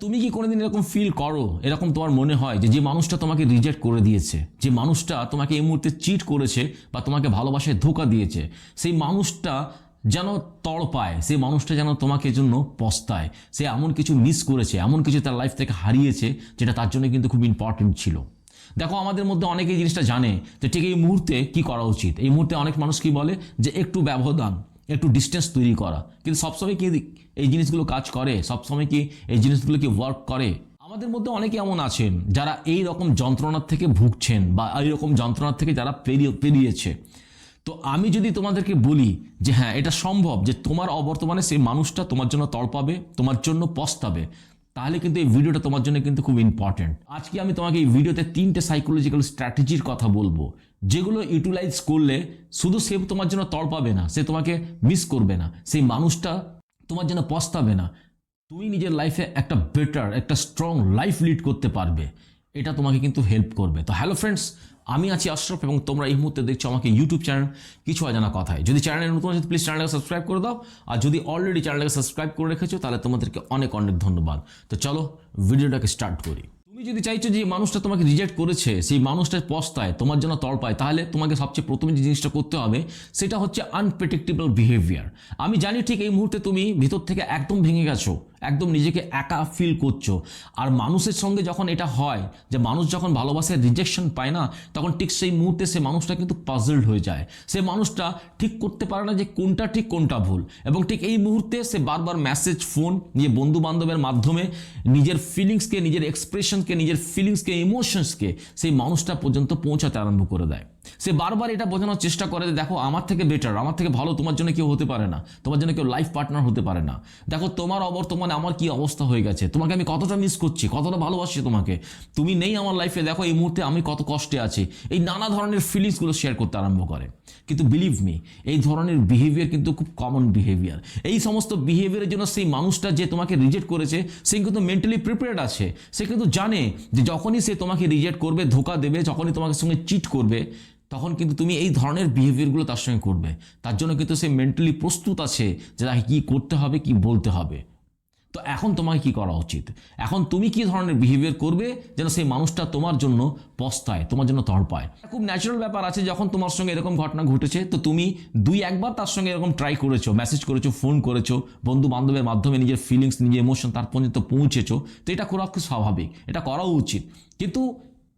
তুমি কি কোনোদিন এরকম ফিল করো? এরকম তোমার মনে হয় যে যে মানুষটা তোমাকে রিজেক্ট করে দিয়েছে, যে মানুষটা তোমাকে এই মুহূর্তে চিট করেছে বা তোমাকে ভালোবাসায় ধোকা দিয়েছে, সেই মানুষটা যেন তড় পায়, সেই মানুষটা যেন তোমাকে জন্য পস্তায়, সে এমন কিছু মিস করেছে, এমন কিছু তার লাইফ থেকে হারিয়েছে, যেটা তার জন্য কিন্তু খুব ইম্পর্টেন্ট ছিল। দেখো, আমাদের মধ্যে অনেকে এই জিনিসটা জানে যে, ঠিক এই মুহূর্তে কি করা উচিত? এই মুহূর্তে অনেক মানুষ কি বলে? যে, একটু ব্যবধান। একটু ডিস্টেন্স তৈরি করা। কিন্তু সবসময় কি এই জিনিসগুলো কাজ করে? সবসময় কি এই জিনিসগুলো কি ওয়ার্ক করে? আমাদের মধ্যে অনেকে এমন আছেন, যারা এই রকম যন্ত্রণার থেকে ভুগছেন বা এই রকম যন্ত্রণার থেকে যারা পেরিয়ে পেরিয়েছে। তো আমি যদি তোমাদেরকে বলি যে হ্যাঁ এটা সম্ভব যে তোমার অবর্তমানে সেই মানুষটা তোমার জন্য তড়পাবে, তোমার জন্য পস্তাবে। তাহলে কিন্তু এই ভিডিওটা তোমার জন্য কিন্তু খুব ইম্পর্টেন্ট আজকে আমি তোমাকে এই ভিডিওতে তিনটে সাইকোলজিক্যাল স্ট্র্যাটেজির কথা বলব, যেগুলো ইউটিলাইজ করলে শুধু সে তোমার জন্য তড়পাবে না, সে তোমাকে মিস করবে না, সেই মানুষটা তোমার জন্য পস্তাবে না। তুমি নিজের লাইফে একটা বেটার একটা স্ট্রং লাইফ লিড করতে পারবে। এটা তোমাকে কিন্তু হেল্প করবে। তো হ্যালো ফ্রেন্ডস আমি আছি আশরফ এবং তোমরা এই মুহূর্তে দেখছ আমাকে ইউটিউব চ্যানেল কিছু অজানা কথায়। যদি চ্যানেলে নতুন আছে প্লিজ চ্যানেলটাকে সাবস্ক্রাইব করে দাও। আর যদি অলরেডি চ্যানেলটাকে সাবস্ক্রাইব করে রেখেছো, তাহলে তোমাদেরকে অনেক অনেক ধন্যবাদ। তো চলো, ভিডিওটাকে স্টার্ট করি। তুমি যদি চাইছো যে মানুষটা তোমাকে রিজেক্ট করেছে, সেই মানুষটা পস্তায় তোমার জন্য তড়পায় তাহলে তোমাকে সবচেয়ে প্রথমে যে জিনিসটা করতে হবে, সেটা হচ্ছে আনপ্রেডিক্টেবল বিহেভিয়ার আমি জানি ঠিক এই মুহূর্তে তুমি ভিতর থেকে একদম ভেঙে গেছো। একদম নিজেকে একা ফিল করছ। আর মানুষের সঙ্গে যখন এটা হয়, যে মানুষ যখন ভালোবাসায় রিজেকশন পায় না, তখন ঠিক সেই মুহূর্তে সে মানুষটা কিন্তু পাজলড হয়ে যায়। সে মানুষটা ঠিক করতে পারে না যে কোনটা ঠিক, কোনটা ভুল। এবং ঠিক এই মুহূর্তে সে বারবার মেসেজ ফোন নিজের বন্ধু বান্ধবের মাধ্যমে নিজের ফিলিংসকে নিজের এক্সপ্রেশনকে নিজের ফিলিংসকে ইমোশনসকে সেই মানুষটা পর্যন্ত পৌঁছাতে আরম্ভ করে দেয়। সে বারবার এটা বোঝানোর চেষ্টা করে যে, দেখো, আমার থেকে বেটার আমার থেকে ভালো, তোমার জন্য কেউ হতে পারে না। তোমার জন্য কেউ লাইফ পার্টনার হতে পারে না। দেখো, তোমার অবর্তমানে আমার কি অবস্থা হয়ে গেছে? তোমাকে আমি কতটা মিস করছি, কতটা ভালোবাসি তোমাকে? তুমি নেই আমার লাইফে দেখো, এই মুহূর্তে আমি কত কষ্টে আছি। এই নানা ধরনের ফিলিংসগুলো শেয়ার করতে আরম্ভ করে। কিন্তু বিলিভ মি এই ধরনের বিহেভিয়ার কিন্তু খুব কমন বিহেভিয়ার এই সমস্ত বিহেভিয়ারের জন্য সেই মানুষটা যে তোমাকে রিজেক্ট করেছে, সে কিন্তু মেন্টালি প্রিপেয়ার্ড আছে। সে কিন্তু জানে যে, যখনই সে তোমাকে রিজেক্ট করবে, ধোকা দেবে, যখনই তোমাকে সঙ্গে চিট করবে তখন কিন্তু তুমি এই ধরনের বিহেভিয়ারগুলো তার সঙ্গে করবে। তার জন্য কিন্তু সে মেন্টালি প্রস্তুত আছে যে তাকে কী করতে হবে, কি বলতে হবে। তো এখন তোমাকে কি করা উচিত? এখন তুমি কি ধরনের বিহেভিয়ার করবে যেন সেই মানুষটা তোমার জন্য পস্তায়, তোমার জন্য তড়পায়? খুব ন্যাচারাল ব্যাপার আছে, যখন তোমার সঙ্গে এরকম ঘটনা ঘটেছে, তো তুমি দুই একবার তার সঙ্গে এরকম ট্রাই করেছ মেসেজ করেছ ফোন করেছ বন্ধু বান্ধবের মাধ্যমে নিজের ফিলিংস নিজের ইমোশন তার পর্যন্ত পৌঁছেছো। তো এটা করা খুব স্বাভাবিক, এটা করাও উচিত। কিন্তু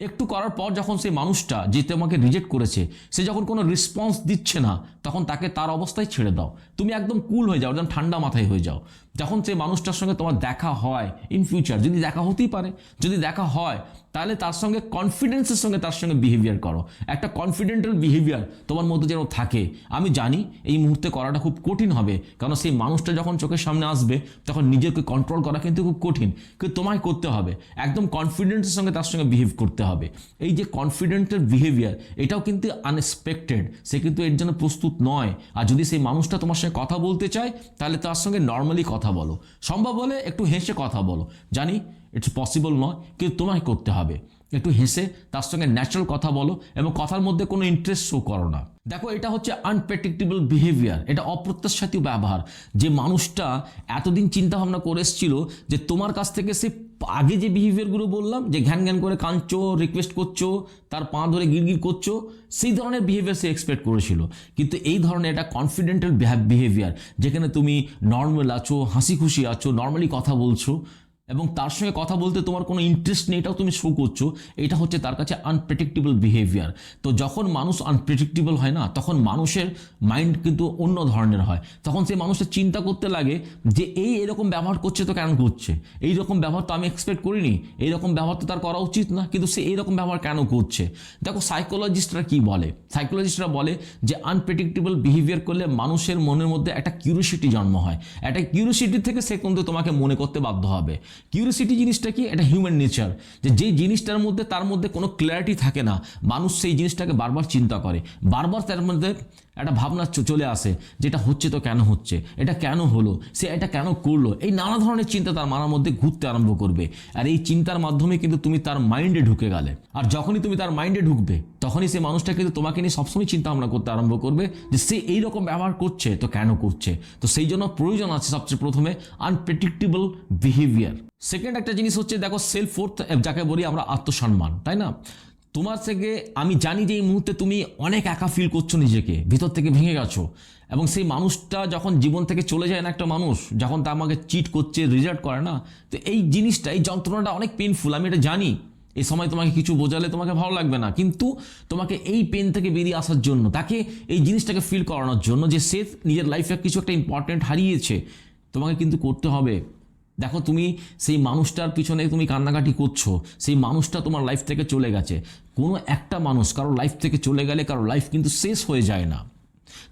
একটু করার পর যখন সেই মানুষটা যে তোমাকে রিজেক্ট করেছে, সে যখন কোনো রেসপন্স দিচ্ছে না, তখন তাকে তার অবস্থায় ছেড়ে দাও। তুমি একদম কুল হয়ে যাও, একদম ঠান্ডা মাথায় হয়ে যাও। যখন সেই মানুষটার সঙ্গে তোমার দেখা হয় ইন ফিউচার যদি দেখা হতেই পারে, যদি দেখা হয়, তাহলে তার সঙ্গে কনফিডেন্সের সঙ্গে তার সঙ্গে বিহেভিয়ার করো। একটা কনফিডেন্টাল বিহেভিয়ার তোমার মধ্যে যেন থাকে। আমি জানি এই মুহূর্তে করাটা খুব কঠিন হবে কারণ সেই মানুষটা যখন চোখের সামনে আসবে, তখন নিজেকে কন্ট্রোল করা কিন্তু খুব কঠিন। কিন্তু তোমায় করতে হবে, একদম কনফিডেন্সের সঙ্গে তার সঙ্গে বিহেভ করতে হবে। এই যে কনফিডেন্টের বিহেভিয়ার এটাও কিন্তু আনএক্সপেক্টেড সে কিন্তু এর জন্য প্রস্তুত নয়। আর যদি সেই মানুষটা তোমার সঙ্গে কথা বলতে চায়, তাহলে তার সঙ্গে নর্মালি কথা বলো। সম্ভব হলে একটু হেসে কথা বলো। জানি ইটস পসিবল নয়, কিন্তু তোমায় করতে হবে। একটু হেসে তার সঙ্গে ন্যাচারাল কথা বলো এবং কথার মধ্যে কোনো ইন্টারেস্ট শো করো না। দেখো, এটা হচ্ছে আনপ্রেডিক্টেবল বিহেভিয়ার এটা অপ্রত্যাশিত ব্যবহার। যে মানুষটা এতদিন চিন্তা ভাবনা করে এসেছিল যে তোমার কাছ থেকে সে আগে যে বিহেভিয়ারগুলো বললাম, যে ঘ্যান ঘ্যান করে কাঁদছো রিকোয়েস্ট করছ, তার পা ধরে গিরগির করছ, সেই ধরনের বিহেভিয়ার সে এক্সপেক্ট করেছিল। কিন্তু এই ধরনের একটা কনফিডেন্টাল বিহেভিয়ার যেখানে তুমি নর্মাল আছো হাসি খুশি আছো নর্মালি কথা বলছো এবং তার সঙ্গে কথা বলতে তোমার কোনো ইন্টারেস্ট নেই, এটাও তুমি শো করছ, এটা হচ্ছে তার কাছে আনপ্রেডিক্টেবল বিহেভিয়ার তো যখন মানুষ আনপ্রেডিক্টেবল হয় না, তখন মানুষের মাইন্ড কিন্তু অন্য ধরনের হয়। তখন সে মানুষটা চিন্তা করতে লাগে যে, এই এরকম ব্যবহার করছে তো কেন করছে? এই রকম ব্যবহার তো আমি এক্সপেক্ট করিনি এইরকম ব্যবহার তো তার করা উচিত না, কিন্তু সে এইরকম ব্যবহার কেন করছে? দেখো সাইকোলজিস্টরা কি বলে? সাইকোলজিস্টরা বলে যে আনপ্রেডিক্টেবল বিহেভিয়ার করলে মানুষের মনের মধ্যে একটা কিউরিসিটি জন্ম হয়। একটা কিউরিসিটি থেকে সে কিন্তু তোমাকে মনে করতে বাধ্য হবে। কিউরিসিটি জিনিসটা কি? এটা হিউম্যান নেচার যে যে জিনিসটার মধ্যে, তার মধ্যে কোনো ক্ল্যারিটি থাকে না, মানুষ সেই জিনিসটাকে বারবার চিন্তা করে। বারবার তার মধ্যে একটা ভাবনা চলে আসে, যেটা হচ্ছে তো কেন হচ্ছে? এটা কেন হলো? সে এটা কেন করল? এই নানা ধরনের চিন্তা তার মাথার মধ্যে ঘুরতে আরম্ভ করবে। আর এই চিন্তার মাধ্যমে কিন্তু তুমি তার মাইন্ডে ঢুকে গেলে। আর যখনই তুমি তার মাইন্ডে ঢুকবে, তখনই সে মানুষটা কিন্তু তোমাকে নিয়ে সবসময় চিন্তা ভাবনা করতে আরম্ভ করবে, যে সে এই রকম ব্যবহার করছে তো কেন করছে? তো সেই জন্য প্রয়োজন আছে সবচেয়ে প্রথমে আনপ্রেডিক্টেবল বিহেভিয়ার সেকেন্ড একটা জিনিস হচ্ছে, দেখো সেলফ ফোর্থ যাকে বলি আমরা আত্মসম্মান, তাই না? তোমার থেকে আমি জানি যে এই মুহূর্তে তুমি অনেক একা ফিল করছ নিজেকে, ভিতর থেকে ভেঙে গেছো। এবং সেই মানুষটা যখন জীবন থেকে চলে যায় না একটা মানুষ, যখন তা আমাকে চিট করছে রিজাল্ট করে না, তো এই জিনিসটা, এই যন্ত্রণাটা অনেক পেনফুল আমি এটা জানি। এই সময় তোমাকে কিছু বোঝালে তোমাকে ভালো লাগবে না। কিন্তু তোমাকে এই পেন থেকে বেরিয়ে আসার জন্য, তাকে এই জিনিসটাকে ফিল করানোর জন্য যে সে নিজের লাইফে কিছু একটা ইম্পর্টেন্ট হারিয়েছে, তোমাকে কিন্তু করতে হবে। দেখো তুমি সেই মানুষটার পিছনে তুমি কান্নাকাটি করছ, সেই মানুষটা তোমার লাইফ থেকে চলে গেছে। কোনো একটা মানুষ কারও লাইফ থেকে চলে গেলে কারও লাইফ কিন্তু শেষ হয়ে যায় না।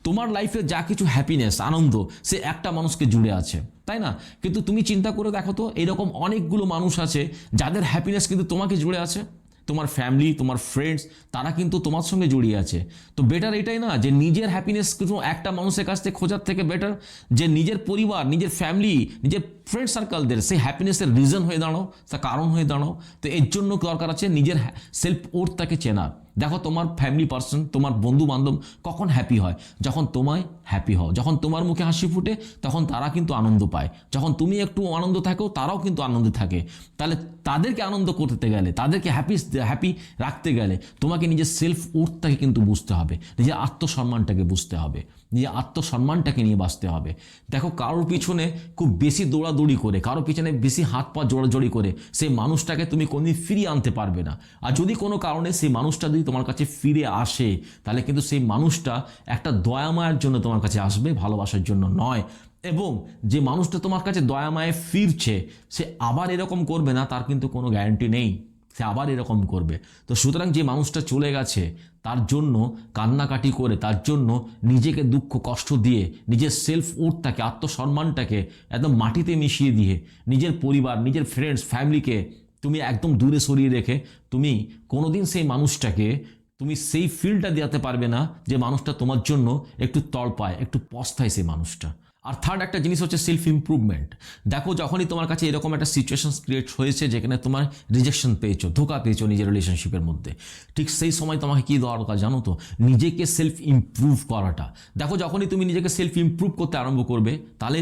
তোমার লাইফে যা কিছু হ্যাপিনেস আনন্দ, সে একটা মানুষকে জুড়ে আছে, তাই না? কিন্তু তুমি চিন্তা করে দেখো তো, এরকম অনেকগুলো মানুষ আছে যাদের হ্যাপিনেস কিন্তু তোমাকে জুড়ে আছে। তোমার ফ্যামিলি তোমার ফ্রেন্ডস তারা কিন্তু তোমার সঙ্গে জড়িয়ে আছে। তো বেটার এটাই না যে নিজের হ্যাপিনেস কিন্তু একটা মানুষের কাছ থেকে খোঁজার থেকে বেটার যে নিজের পরিবার, নিজের ফ্যামিলি নিজের ফ্রেন্ড সার্কেলদের সেই হ্যাপিনেসের রিজন হয়ে দাঁড়াও তা কারণ হয়ে দাঁড়াও। তো এর জন্য দরকার আছে নিজের সেলফ ওর্থটাকে চেনার। দেখো তোমার ফ্যামিলি পার্সন তোমার বন্ধু বান্ধব কখন হ্যাপি হয়? যখন তোমায় হ্যাপি হও, যখন তোমার মুখে হাসি ফুটে, তখন তারা কিন্তু আনন্দ পায়। যখন তুমি একটু আনন্দ থাকো, তারাও কিন্তু আনন্দে থাকে। তাহলে তাদেরকে আনন্দ করতে গেলে, তাদেরকে হ্যাপি হ্যাপি রাখতে গেলে তোমাকে নিজের সেলফ উর্থটাকে কিন্তু বুঝতে হবে, নিজের আত্মসম্মানটাকে বুঝতে হবে। নিজের আত্মসম্মানটাকে নিয়ে বাঁচতে হবে। দেখো, কারোর পিছনে খুব বেশি দৌড়াদৌড়ি করে, কারোর পিছনে বেশি হাত পা জোড়াজড়ি করে, সেই মানুষটাকে তুমি কোনদিন ফিরিয়ে আনতে পারবে না। আর যদি কোনো কারণে সেই মানুষটা যদি তোমার কাছে ফিরে আসে, তাহলে কিন্তু সেই মানুষটা একটা দয়ামায়ের জন্য তোমার কাছে আসবে, ভালোবাসার জন্য নয়। এবং যে মানুষটা তোমার কাছে দয়ামায়ে ফিরছে, সে আবার এরকম করবে না, তার কিন্তু কোনো গ্যারান্টি নেই। সে আবার এরকম করবে। তো সুতরাং যে মানুষটা চলে গেছে, তার জন্য কান্নাকাটি করে, তার জন্য নিজেকে দুঃখ, কষ্ট দিয়ে, নিজের সেলফ উঠটাকে আত্মসম্মানটাকে একদম মাটিতে মিশিয়ে দিয়ে, নিজের পরিবার, নিজের ফ্রেন্ডস ফ্যামিলিকে তুমি একদম দূরে সরিয়ে রেখে, তুমি কোনোদিন সেই মানুষটাকে, তুমি সেই ফিলটা দেওয়াতে পারবে না যে মানুষটা তোমার জন্য একটু তড়পায় একটু পস্তায় সেই মানুষটা। আর থার্ড একটা জিনিস হচ্ছে সেলফ ইমপ্রুভমেন্ট দেখো যখনই তোমার কাছে এরকম একটা সিচুয়েশন ক্রিয়েট হয়েছে যেখানে তোমার রিজেকশন পেয়েছ, ধোকা পেয়েছ নিজের রিলেশনশিপের মধ্যে, ঠিক সেই সময় তোমাকে কী দরকার জানো তো? নিজেকে সেলফ ইমপ্রুভ করাটা। দেখো যখনই তুমি নিজেকে সেলফ ইমপ্রুভ করতে আরম্ভ করবে, তাহলে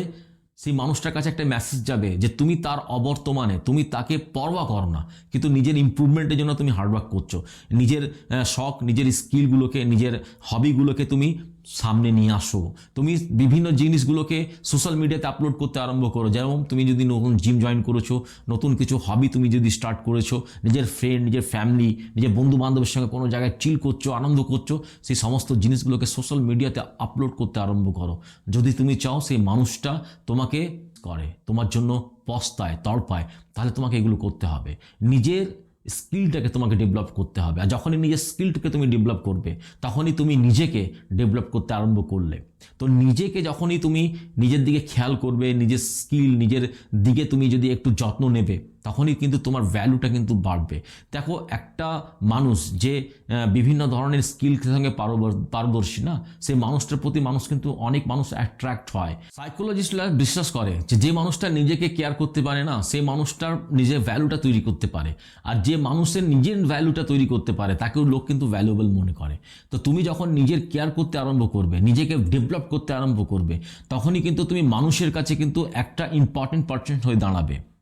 সেই মানুষটার কাছে একটা মেসেজ যাবে যে তুমি তার অবর্তমানে, তুমি তাকে পরোয়া করো না। কিন্তু নিজের ইম্প্রুভমেন্টের জন্য তুমি হার্ডওয়ার্ক করছ। নিজের শখ, নিজের স্কিলগুলোকে নিজের হবিগুলোকে তুমি সামনে নিয়ে আসো। তুমি বিভিন্ন জিনিসগুলোকে সোশ্যাল মিডিয়াতে আপলোড করতে আরম্ভ করো। যেমন তুমি যদি নতুন জিম জয়েন করেছ, নতুন কিছু হবি তুমি যদি স্টার্ট করেছ, নিজের ফ্রেন্ড নিজের ফ্যামিলি নিজের বন্ধু বান্ধবের সঙ্গে কোনো জায়গায় চিল করছ, আনন্দ করছ, সেই সমস্ত জিনিসগুলোকে সোশ্যাল মিডিয়াতে আপলোড করতে আরম্ভ করো। যদি তুমি চাও সেই মানুষটা তোমাকে করে, তোমার জন্য পস্তায়, তড়পায়, তাহলে তোমাকে এগুলো করতে হবে। নিজের স্কিলটাকে তোমাকে ডেভেলপ করতে হবে। আর যখনই নিজের স্কিলটাকে তুমি ডেভেলপ করবে, তখনই তুমি নিজেকে ডেভেলপ করতে আরম্ভ করলে। তো নিজেকে যখনই তুমি নিজের দিকে খেয়াল করবে, নিজের স্কিল নিজের দিকে তুমি যদি একটু যত্ন নেবে তখনই কিন্তু তোমার ভ্যালুটা কিন্তু বাড়বে। দেখো, একটা মানুষ যে বিভিন্ন ধরনের স্কিল সঙ্গে পারদর- পারদর্শী না সেই মানুষটার প্রতি মানুষ কিন্তু অনেক মানুষ অ্যাট্রাক্ট হয়। সাইকোলজিস্টরা বিশ্বাস করে যে যে মানুষটা নিজেকে কেয়ার করতে পারে না সেই মানুষটার নিজের ভ্যালুটা তৈরি করতে পারে। আর যে মানুষের নিজের ভ্যালুটা তৈরি করতে পারে, তাকেও লোক কিন্তু ভ্যালুয়েবল মনে করে। তো তুমি যখন নিজের কেয়ার করতে আরম্ভ করবে, নিজেকে ডেভেলপ করতে আরম্ভ করবে, তখনই কিন্তু তুমি মানুষের কাছে কিন্তু একটা ইম্পর্টেন্ট পার্সেন্ট হয়ে দাঁড়াবে।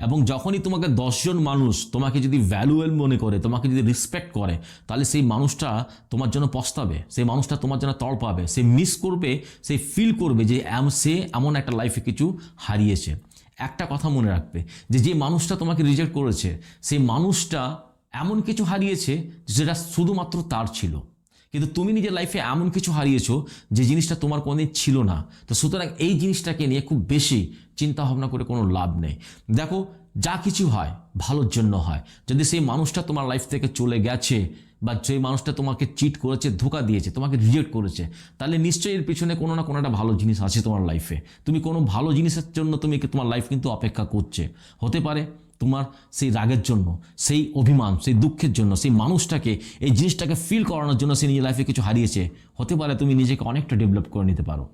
এবং যখনই তোমাকে দশজন মানুষ তোমাকে যদি ভ্যালুয়েল মনে করে, তোমাকে যদি রেসপেক্ট করে, তাহলে সেই মানুষটা তোমার জন্য পস্তাবে, সেই মানুষটা তোমার জন্য তড় পাবে, সে মিস করবে, সে ফিল করবে যে সে এমন একটা লাইফে কিছু হারিয়েছে। একটা কথা মনে রাখবে, যে যে মানুষটা তোমাকে রিজেক্ট করেছে, সেই মানুষটা এমন কিছু হারিয়েছে যেটা শুধুমাত্র তার ছিল। কিন্তু তুমি নিজের লাইফে এমন কিছু হারিয়েছো যে জিনিসটা তোমার কোনোদিন ছিল না। তো সুতরাং এই জিনিসটাকে নিয়ে খুব বেশি চিন্তা ভাবনা করে কোনো লাভ নেই। দেখো, যা কিছু হয়, ভালোর জন্য হয়। যদি সেই মানুষটা তোমার লাইফ থেকে চলে গেছে বা যে মানুষটা তোমাকে চিট করেছে, ধোকা দিয়েছে, তোমাকে রিজেক্ট করেছে, তাহলে নিশ্চয়ই এর পিছনে কোনো না কোনো একটা ভালো জিনিস আছে তোমার লাইফে তুমি কোনো ভালো জিনিসের জন্য তুমি তোমার লাইফ কিন্তু অপেক্ষা করছে। হতে পারে তোমার সেই রাগের জন্য, সেই অভিমান, সেই দুঃখের জন্য, সেই মানুষটাকে, এই জিনিসটাকে ফিল করানোর জন্য সে নিজের লাইফে কিছু হারিয়েছে। হতে পারে তুমি নিজেকে অনেকটা ডেভেলপ করে নিতে পারো।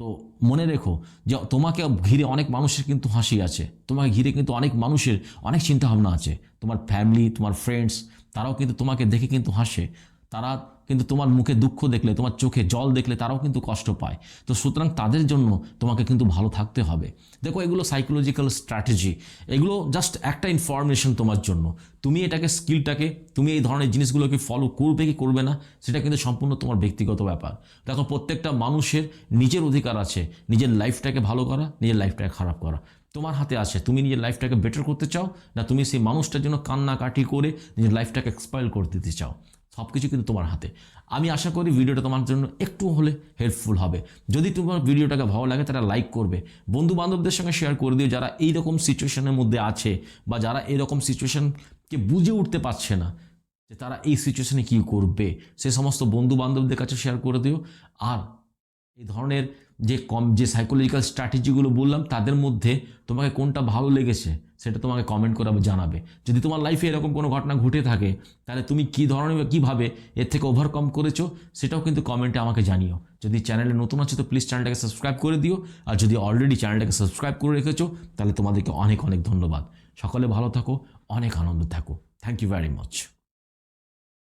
তো মনে রেখো যে তোমাকে ঘিরে অনেক মানুষের কিন্তু হাসি আছে। তোমাকে ঘিরে কিন্তু অনেক মানুষের অনেক চিন্তাভাবনা আছে। তোমার ফ্যামিলি তোমার ফ্রেন্ডস তারাও কিন্তু তোমাকে দেখে কিন্তু হাসে। তারা কিন্তু তোমার মুখে দুঃখ দেখলে, তোমার চোখে জল দেখলে তারাও কিন্তু কষ্ট পায়। তো সুতরাং তাদের জন্য তোমাকে কিন্তু ভালো থাকতে হবে। দেখো, এগুলো সাইকোলজিক্যাল স্ট্র্যাটেজি এগুলো জাস্ট একটা ইনফরমেশন তোমার জন্য। তুমি এটাকে স্কিলটাকে তুমি এই ধরনের জিনিসগুলোকে ফলো করবে কি করবে না, সেটা কিন্তু সম্পূর্ণ তোমার ব্যক্তিগত ব্যাপার। দেখো, প্রত্যেকটা মানুষের নিজের অধিকার আছে। নিজের লাইফটাকে ভালো করা, নিজের লাইফটাকে খারাপ করা। তোমার হাতে আছে। তুমি নিজের লাইফটাকে বেটার করতে চাও না, তুমি সেই মানুষটার জন্য কান্নাকাটি করে নিজের লাইফটাকে এক্সপাইল করে দিতে চাও? সব কিছু কিন্তু তোমার হাতে। আমি আশা করি ভিডিওটা তোমার জন্য একটু হলে হেল্পফুল হবে। যদি তোমার ভিডিওটাকে ভালো লাগে, তারা লাইক করবে। বন্ধু বান্ধবদের সঙ্গে শেয়ার করে দিও যারা এই রকম সিচুয়েশনের মধ্যে আছে বা যারা এরকম সিচুয়েশনকে বুঝে উঠতে পারছে না, যে তারা এই সিচুয়েশনে কী করবে। সে সমস্ত বন্ধু বান্ধবদের কাছে শেয়ার করে দিও। আর এই ধরনের যে কম যে সাইকোলজিক্যাল স্ট্র্যাটেজিগুলো বললাম, তাদের মধ্যে তোমাকে কোনটা ভালো লেগেছে সেটা তোমাকে কমেন্ট করে জানাবে। যদি তোমার লাইফে এরকম কোনো ঘটনা ঘটে থাকে, তাহলে তুমি কী ধরনের কীভাবে এর থেকে ওভারকাম করেছ, সেটাও কিন্তু কমেন্টে আমাকে জানিও। যদি চ্যানেলে নতুন আছে, তো প্লিজ চ্যানেলটাকে সাবস্ক্রাইব করে দিও। আর যদি অলরেডি চ্যানেলটাকে সাবস্ক্রাইব করে রেখেছো, তাহলে তোমাদেরকে অনেক অনেক ধন্যবাদ। সকলে ভালো থাকো, অনেক আনন্দ থাকো। Thank you very much